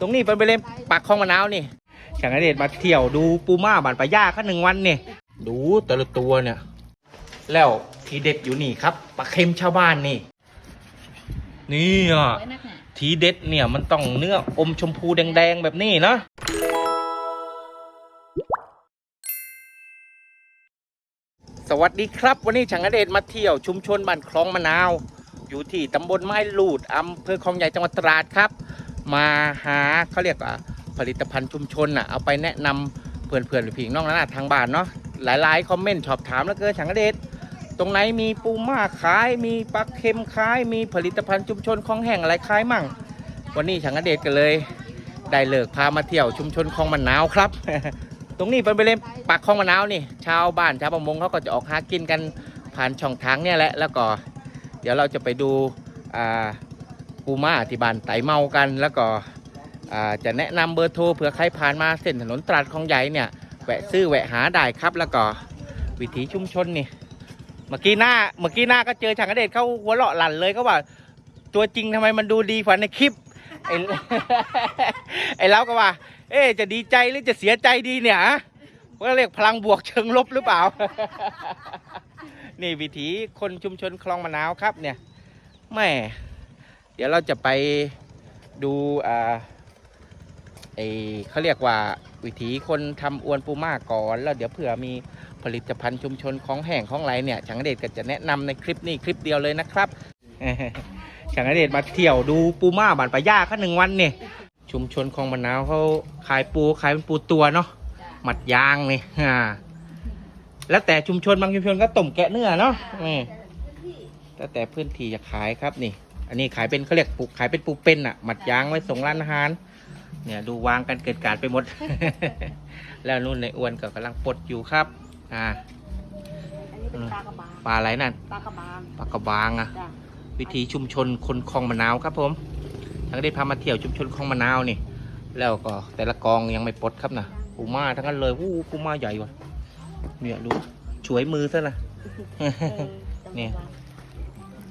ตรงนี้เป็นไปเล่นปากคลองมะนาวนี่ช่างเดชมาเที่ยวดูปูม่าบานปลาย่าขั้นหนึ่งวันนี่ดูแต่ละตัวเนี่ย แล้วทีเด็ดอยู่นี่ครับปลาเค็มชาวบ้านนี่ นี่อะทีเด็ดเนี่ยมันต้องเนื้ออมชมพูแดงๆแบบนี้นะสวัสดีครับ วันนี้ช่างเดชมาเที่ยวชุมชนบ้านคลองมะนาว อยู่ที่ตำบลไม้ลูดอำเภอคลองใหญ่จังหวัดตราดครับ มาหาเขาเรียกว่าผลิตภัณฑ์ชุมชนอะเอาไปแนะนำเพื่อนๆหรือพี่น้องนั่นนะทางบ้านเนาะหลายๆคอมเมนต์ชอบถามแล้วเกินช่างอเดชตรงไหนมีปูม่าขายมีปลาเค็มขายมีผลิตภัณฑ์ชุมชนของแห้งอะไรขายมั่ง วันนี้ช่างอเดชก็เลย ได้เลิกพามาเที่ยวชุมชนคลองมะนาวครับ ตรงนี้เป็นบริเวณปากคลองมะนาวนี่ ชาวบ้านชาวประมงเขาก็จะออกหากินกันผ่านช่องทางเนี่ยแหละแล้วก็ เดี๋ยวเราจะไปดูอ่า ปูมาที่บ้านไตเมากันแล้วก็จะแนะนำเบอร์โทรเผื่อใครผ่านมาเส้นถนนตราดคลองใหญ่เนี่ยแวะซื้อแวะหาได้ครับ แล้วก็วิถีชุมชนนี่เมื่อกี้หน้าเมื่อกี้หน้าก็เจอช่างเดชเข้าหัวเราะหลั่นเลยก็ว่า ตัวจริงทำไมมันดูดีกว่าในคลิปไอ้ไอ้เราก็ว่า เอ๊จะดีใจหรือจะเสียใจดีเนี่ยฮะว่าเรียกพลังบวกเชิงลบหรือเปล่า นี่วิถีคนชุมชนคลองมะนาวครับเนี่ยแม่ เดี๋ยวเราจะไปดูอ่าไอเขาเรียกว่าวิถีคนทำอวนปูม่าก่อน แล้วเดี๋ยวเผื่อมีผลิตภัณฑ์ชุมชนของแห่งของไรเนี่ยช่างเดชก็จะแนะนำในคลิปนี้คลิปเดียวเลยนะครับช่างเดชมาเที่ยวดูปูม่าบานปลาย่าขั้นหนึ่งวันเนี่ยชุมชนคลองมะนาวเขาขายปูขายเป็นปูตัวเนาะหมัดยางนี่อ่าแล้วแต่ชุมชนบางชุมชนก็ต้มแกะเนื้อเนาะนี่แล้วแต่พื้นที่จะขายครับนี่ อันนี้ขายเป็นเขาเรียกปูขายเป็นปูเป็นอะหมัดยางไว้ส่งร้านอาหาร เนี่ยดูวางกันเกิดการไปหมด แล้วนู่นในอ้วนก็กำลังปลดอยู่ครับ อ่า อันนี้เป็นปลากระบางปลาอะไรนั่น ปลากระบางปลากระบางอะจ้ะวิธีชุมชนคนคลองมะนาวครับผมทั้งได้พามาเที่ยวชุมชนคลองมะนาวนี่ แล้วก็แต่ละกองยังไม่ปลดครับนะปูม่าทั้งนั้นเลยวู้ปูม่าใหญ่ว่ะเนี่ยดูช่วยมือซะนะ เออจังหวะเนี่ย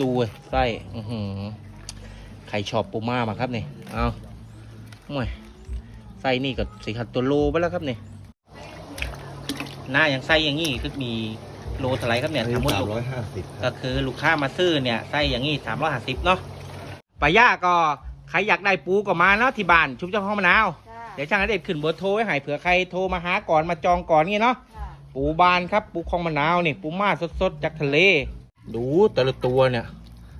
ดูเว้ยไส้อื้อหือใครชอบปูม่ามาครับเนี่ยเอาโอ้ยไส้นี่ก็สี่ขัดตัวโลไปแล้วครับเนี่ยหน้าอย่างไส้อย่างงี้คือมีโลเท่าไหรครับเนี่ยทั้งหมดสามลูกร้อยห้าสิบคก็รับคือลูกค้ามาซื้อเนี่ยไส้อย่างงี้สามร้อยห้าสิบเนาะปลาย่าก็ใครอยากได้ปูก็มาเนาะที่บ้านชุบเจ้าข้าวมะนาวจ้ะเดี๋ยวช่างอเดชขึ้นเบอร์โทรไว้ให้เผื่อใครโทรมาหาก่อนมาจองก่อนงี้เนาะจ้ะปูบานครับปูคลองมะนาวนี่ปูม่าสดๆจากทะเล ดูแต่ละตัวเนี่ย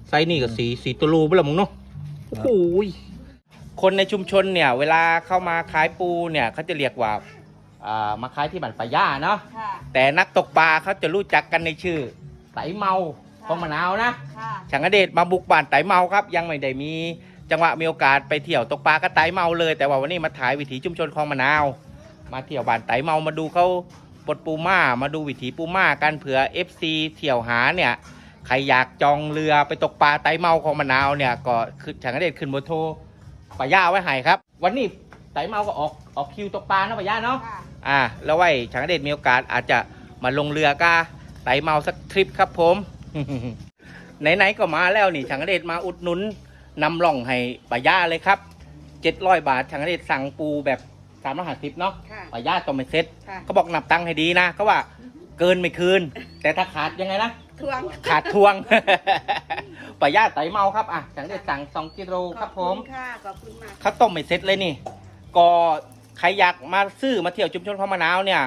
ไซส์นี่ก็สีสีตัวโลไปแล้วมึงเนาะโอ้โหยคนในชุมชนเนี่ย เวลาเข้ามาขายปูเนี่ยเขาจะเรียกว่าอ่ามาขายที่บ้านปลาย่าเนาะค่ะแต่นักตกปลาเขาจะรู้จักกันในชื่อไตเมาคลองมะนาวนะค่ะช่างอเดชมาบุกบ้านไตเมาครับ ยังไม่ได้มีจังหวะมีโอกาสไปเที่ยวตกปลาก็ไตเมาเลย แต่ว่าวันนี้มาถ่ายวิถีชุมชนคลองมะนาว มาเที่ยวบ้านไตเมามาดูเขาปลดปูม่ามาดูวิถีปูม่ากันเผื่อ FC เที่ยวหาเนี่ย ใครอยากจองเรือไปตกปลาไตเมาคลองมะนาวเนี่ยก็คือช่างอเดชขึ้นเบอร์โทรปะย่าไว้ให้ครับ วันนี้ไตเมาก็ออกออกคิวตกปลานะปะย่าเนาะค่ะอ่าแล้วไว้ช่างอเดชมีโอกาสอาจจะมาลงเรือกาไตเมาสักทริปครับผมไหนๆก็มาแล้วนี่ช่างอเดชมาอุดหนุนนำร่องให้ป้าย่าเลยครับเจ็ดร้อยบาทช่างอเดชสั่งปูแบบสามร้อยห้าสิบเนาะค่ะป้าย่าต้องไม่เซ็ตค่ะเขาบอกนับตังค์ให้ดีนะเขาว่าเกินไม่คืน แต่ถ้าขาดยังไงนะ ทวงขาดทวงป้าย่าไตเมาครับอะช่างอเดชสั่งสองกิโลครับผม ขอณค่ะขอบคุณมากข้าวต้มไม่เซ็ตเลยนี่ ก็ใครอยากมาซื้อมาเที่ยวชุมชนคลองมะนาวเนี่ย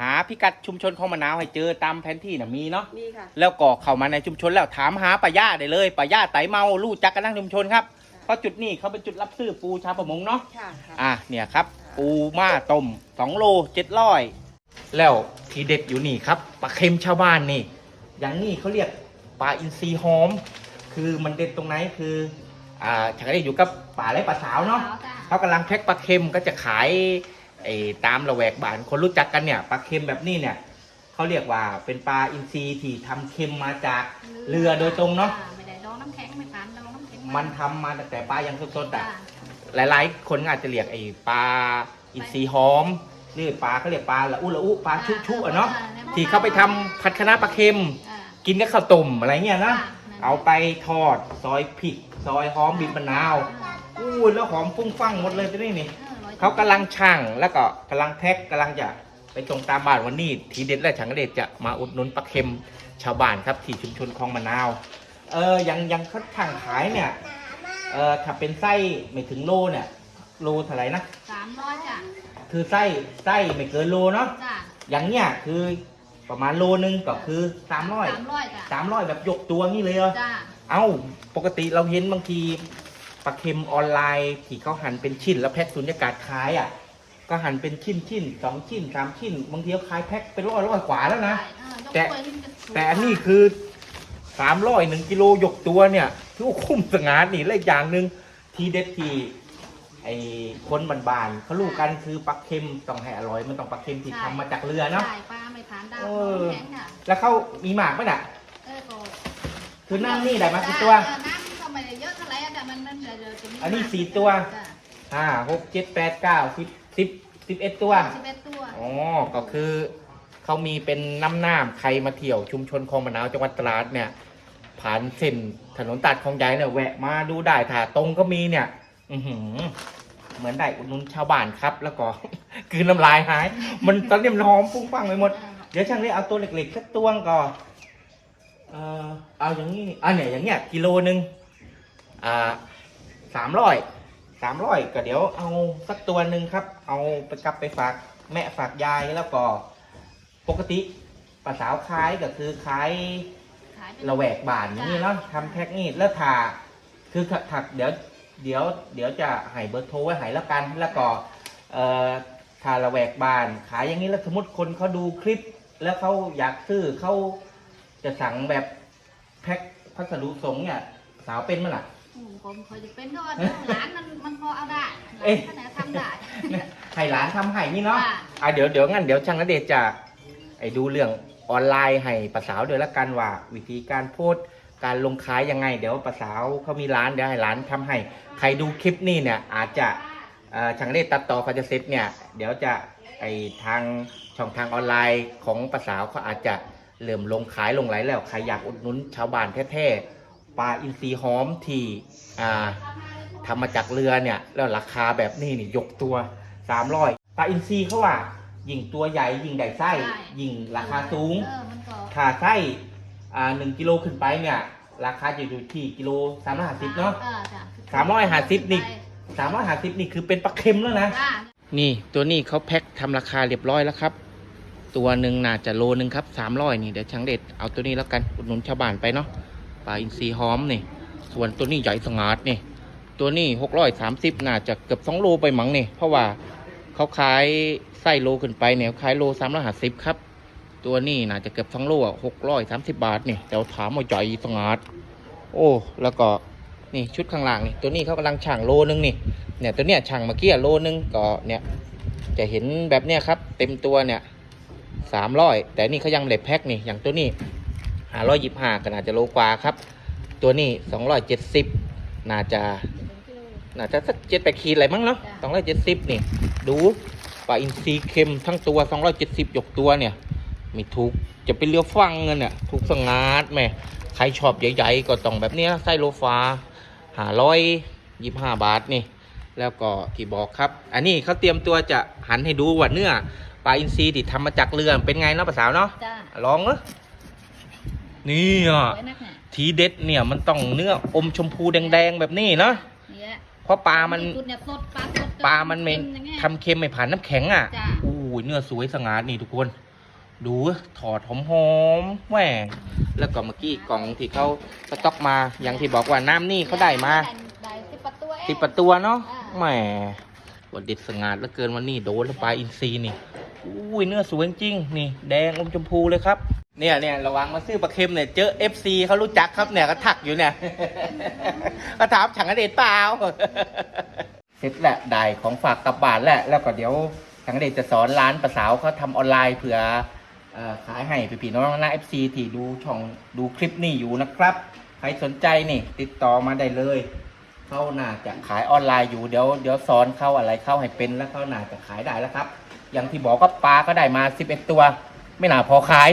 หาพิกัดชุมชนคลองมะนาวให้เจอตามแผนที่น่ะมีเนาะ นี่ค่ะ แล้วก็เข้ามาในชุมชนแล้วถามหาป้าย่าได้เลยป้าย่าไตเมาลู่จักกันทั้งชุมชนครับ เพราะจุดนี้เขาเป็นจุดรับซื้อปูชาวประมงเนาะ ค่ะค่ะอะเนี่ยครับ ปูม่าต้มสองโลเจ็ดร้อยแล้วทีเด็ดอยู่นี่ครับปลาเค็มชาวบ้านนี่ อย่างนี้เขาเรียกปลาอินทรีหอม คือมันเด็ดตรงไหนคืออ่าฉันก็ได้อยู่กับป่าไรป่าสาวเนาะเขากำลังแพ็คปลาเค็มก็จะขายไอ้ตามระแวกบ้านคนรู้จักกันเนี่ยปลาเค็มแบบนี้เนี่ยเขาเรียกว่าเป็นปลาอินทรีที่ทำเค็มมาจากเรือโดยตรงเนาะไม่ได้ดองน้ำแข็งไม่ผ่านดองน้ำแข็งมันทำมาตั้งแต่ปลายังสดๆจ้ะอะหลายๆ คนอาจจะเรียกไอ้ปลาอินทรีหอมนี่ปลาเขาเรียกปลาละอุละอุปลาชุชุอะเนาะที่เขาไปทำผัดคะน้าปลาเค็มอ่า กินกับข้าวต้มอะไรเงี้ยนะอ่าเอาไปทอดซอยพริก ซอยหอมบีบมะนาวอู้แล้วหอมฟุ้งฟั่งหมดเลยตัวนี้นี่เออร้อยเขากำลังช่างแล้วก็กำลังแพ็คกำลังจะไปตรงตามบ้านวันนี้ ทีเด็ดและฉังเด็ดจะมาอุดหนุนปลาเค็มชาวบ้านครับ ที่ชุมชนคลองมะนาว เออยังยังเขาทางขายเนี่ยเออถ้าเป็นไส้ไม่ถึงโลเนี่ย โลเท่าไหร่นะสามร้อยจ้ะคือไส้ไส้ไม่เกินโลเนาะจ้ะอย่างเนี้ยคือ ประมาณโลนึงก็คือสามร้อยสามร้อยจ้ะสามร้อยแบบยกตัวงี้เลยเหรอจ้ะเอ้าปกติเราเห็นบางทีปลาเค็มออนไลน์ที่เขาหั่นเป็นชิ้นแล้วแพ็คสุญญากาศขายอะ ก็หั่นเป็นชิ้นชิ้นสองชิ้นสามชิ้น บางทีเขาขายแพ็คเป็นร้อยร้อยกว่าแล้วนะใช่เออยกแต่ถ้วยนี่มันจะถูกแต่อันนี้คือสามร้อยหนึ่งกิโลยกตัวเนี่ย ถือว่าคุ้มสงานนี่และอีกอย่างหนึ่งทีเด็ดที่ ไอ้คนบานๆเขาลูกกันคือปลาเค็มต้องให้อร่อยมันต้องปลาเค็มที่ทำมาจากเรือเนาะ ใช่ปลาไม่ทานดาวเออน้ำแข็งค่ะแล้วเขามีหมากไหมน่ะ เออก็คือน้ำนี่ได้มากี่ตัวเออน้ำก็ไม่ได้เยอะเท่าไหร่อะแต่มันมันจะจะมีอันนี้สี่ตัว จ้ะห้าหกเจ็ดแปดเก้าสิบสิบสิบเอ็ดตัว สิบเอ็ดตัว อ๋อ ก็คือเขามีเป็นน้ำน้ำใครมาเที่ยวชุมชนคลองมะนาวจังหวัดตราดเนี่ย ผ่านเส้นถนนตัดคลองใหญ่เนี่ยแวะมาดูได้ถ้าตรงก็มีเนี่ย อือหือ เหมือนได้อุดหนุนชาวบ้านครับ แล้วก็ คืนน้ำลายหาย มันตอนนี้มันหอมฟุ้งฟังไปหมด เดี๋ยวช่างได้เอาตัวเล็กๆสักตัวก่อนเออเอาอย่างนี้อ่าเนี่ยอย่างเงี้ยกิโลหนึ่งอ่าสามร้อยสามร้อยก็เดี๋ยวเอาสักตัวหนึ่งครับ เอาไปกลับไปฝากแม่ฝากยายแล้วก็ปกติป้าสาวขายก็คือขายขายเป็นระแวกบ้านอย่างนี้เนาะทำแพ็กนี่แล้วถาคือถักเดี๋ยว เดี๋ยวเดี๋ยวจะให้เบอร์โทรไว้ให้แล้วกันแล้วก็เอ่อถ้าระแวกบ้าน ขายอย่างนี้แล้วสมมติคนเขาดูคลิป แล้วเขาอยากซื้อเขาจะสั่งแบบแพ็คพัสดุส่งเนี่ยสาวเป็นมั้ยล่ะอืมผมเคยจะเป็นก็ว่าหลานมันมันพอเอาได้หลาเอ๊ะนขนาดทำได้ให้หลานทำให้นี่เนาะค่ะอะเดี๋ยวเดี๋ยวงั้นเดี๋ยวช่างนเดชน์จะไอ้ดูเรื่องออนไลน์ให้ป้าสาวเดี๋ยวละกันว่า วิธีการโพสต์ การลงขายยังไง เดี๋ยวป้าสาวเขามีร้านเดี๋ยวให้ร้านทำให้ ใครดูคลิปนี้เนี่ยอาจจะเอ่อช่างนเดชน์ตัดต่อเขาจะเสร็จเนี่ยเดี๋ยวจะไอ้ทางช่องทางออนไลน์ของป้าสาวเขาอาจจะเริ่มลงขายลงไหลแล้วใครอยากอุดหนุนชาวบ้านแท้ๆปลาอินทรีหอมที่อ่าทำมาจากเรือเนี่ยแล้วราคาแบบนี้นี่ยกตัว 300ปลาอินทรีเขาว่ายิ่งตัวใหญ่ยิ่งได้ไส้ใช่ยิ่งราคาสูงเออมันก็ถ้าไส้ อ่าหนึ่งกิโลขึ้นไปเนี่ย ราคาจะอยู่ที่กิโลสามร้อยห้าสิบเนาะ ออจ้ะสามร้อยห้าสิบนี่ สามร้อยห้าสิบนี่คือเป็นปลาเค็มแล้วนะ จ้ะนี่ตัวนี้เขาแพ็คทำราคาเรียบร้อยแล้วครับ ตัวหนึ่งน่าจะโลนึงครับสามร้อยนี่เดี๋ยวช่างเด็ดเอาตัวนี้แล้วกันอุดหนุนชาวบ้านไปเนาะปลาอินทรีหอมนี่ ส่วนตัวนี้ใหญ่สงัดนี่ ตัวนี้หกร้อยสามสิบน่าจะเกือบสองโลไปมั้งนี่เพราะว่าเขาขายไส้โลขึ้นไปเนี่ยขายโลสามร้อยห้าสิบครับ ตัวนี้น่าจะเกือบสองโลอะหกร้อยสามสิบบาทนี่แต่ว่าถามว่าใหญ่สงัดโอ้ แล้วก็นี่ชุดข้างล่างนี่ตัวนี้เขากำลังช่างโลนึงนี่เนี่ยตัวเนี้ยช่างเมื่อกี้อะโลนึงก็เนี่ยจะเห็นแบบเนี้ยครับ เต็มตัวเนี่ยสามร้อยแต่นี่เขายังไม่ได้แพ็คนี่อย่างตัวนี้หาร้อยยิบห้าก็น่าจะโลกว่าครับ ตัวนี้สองร้อยเจ็ดสิบน่าจะน่าจะสักเจ็ดแปดขีดอะไรมั้งเนาะสองร้อยเจ็ดสิบนี่ ดูปลาอินทรีเค็มทั้งตัวสองร้อยเจ็ดสิบยกตัวเนี่ย ไม่ถูกจะเป็นเรือฟังเงินเนี่ยถูกสงัดแหม่ใครชอบใหญ่ๆก็ต้องแบบเนี้ยไส้โลฟ้าหาร้อยยี่ห้าบาทนี่ แล้วก็ที่บอกครับ อันนี้เขาเตรียมตัวจะหันให้ดูว่าเนื้อปลาอินทรีที่ทำมาจากเรือเป็นไงเนาะภาษาวเนาะจ้ะลองเนอะนี่อะไว้นักเนี่ยทีเด็ดเนี่ยมันต้องเนื้ออมชมพูแดงๆแบบนี้เนาะเนี่ยเพราะปลามันสุดเนี่ยสดปลาสดปลามันเมงอย่างงี้ยทำเค็มไม่ผ่านน้ำแข็งอะจ้ะอู้ยเนื้อสวยสง่านี่ทุกคน ดูถอดหอมๆแหวแล้วก็เมื่อกี้กล่องที่เขาสต็อกมาอย่างที่บอกว่าน้ำนี่เขาได้มาได้สิบประตูเอง ติดประตัวเนาะอ่า แหมว่าเด็ดสง่าเหลือเกินวันนี้โดนแล้วปลาอินทรีนี่อุ้ยเนื้อสวยจริงนี่ แดงอมชมพูเลยครับ เนี่ยเนี่ยระวังมาซื้อปลาเค็มเนี่ยเจอ FC เขารู้จักครับเนี่ยก็ทักอยู่เนี่ย ก็ถามฉังอเดชเปล่า เสร็จแหละได้ของฝากกลับบ้านแหละแล้วก็เดี๋ยวฉังเดชจะสอนร้านปลาสาวเขาทำออนไลน์เผื่อ ขายให้พี่ๆน้องๆนะ FC ที่ดูช่องดูคลิปนี้อยู่นะครับ ใครสนใจนี่ติดต่อมาได้เลย เขาน่าจะขายออนไลน์อยู่เดี๋ยวเดี๋ยวสอนเข้าอะไรเข้าให้เป็นแล้วเขาน่าจะขายได้แล้วครับ อย่างที่บอกก็ปลาก็ได้มา 11 ตัว ไม่น่าพอขาย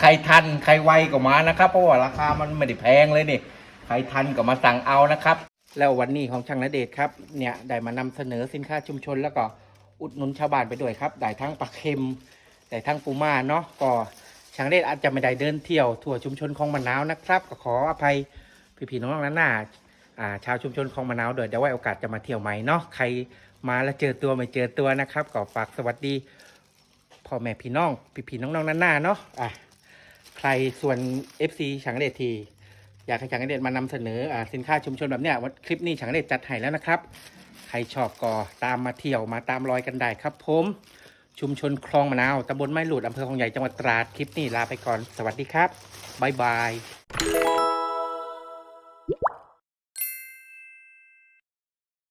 ใครทันใครไวก็มานะครับเพราะว่าราคามันไม่ได้แพงเลยนี่ใครทันก็มาสั่งเอานะครับ แล้ววันนี้ของช่างนเดชครับเนี่ยได้มานำเสนอสินค้าชุมชนแล้วก็อุดหนุนชาวบ้านไปด้วยครับได้ทั้งปลาเค็ม ได้ทั้งปูม่าเนาะก็ช่างเดชน์อาจจะไม่ได้เดินเที่ยวทั่วชุมชนของมะนาวนะครับก็ขออภัยพี่ๆน้องๆนั้นหน้าอ่าชาวชุมชนของมะนาวด้วยเดี๋ยวไว้โอกาสจะมาเที่ยวใหม่เนาะใครมาแล้วเจอตัวไม่เจอตัวนะครับก็ฝากสวัสดีพ่อแม่พี่น้องพี่ๆน้องๆนั้นหน้าเนาะอะใครส่วน FC ช่างเดชทีอยากให้ช่างเด็ดมานำเสนออาสินค้าชุมชนแบบเนี้ยวันคลิปนี้ช่างเด็ดจัดให้แล้วนะครับ ใครชอบก็ตามมาเที่ยวมาตามรอยกันได้ครับผม ชุมชนคลองมะนาวตำบลไม้หลุดอำเภอคลองใหญ่จังหวัดตราดคลิปนี้ลาไปก่อนสวัสดีครับบ๊ายบาย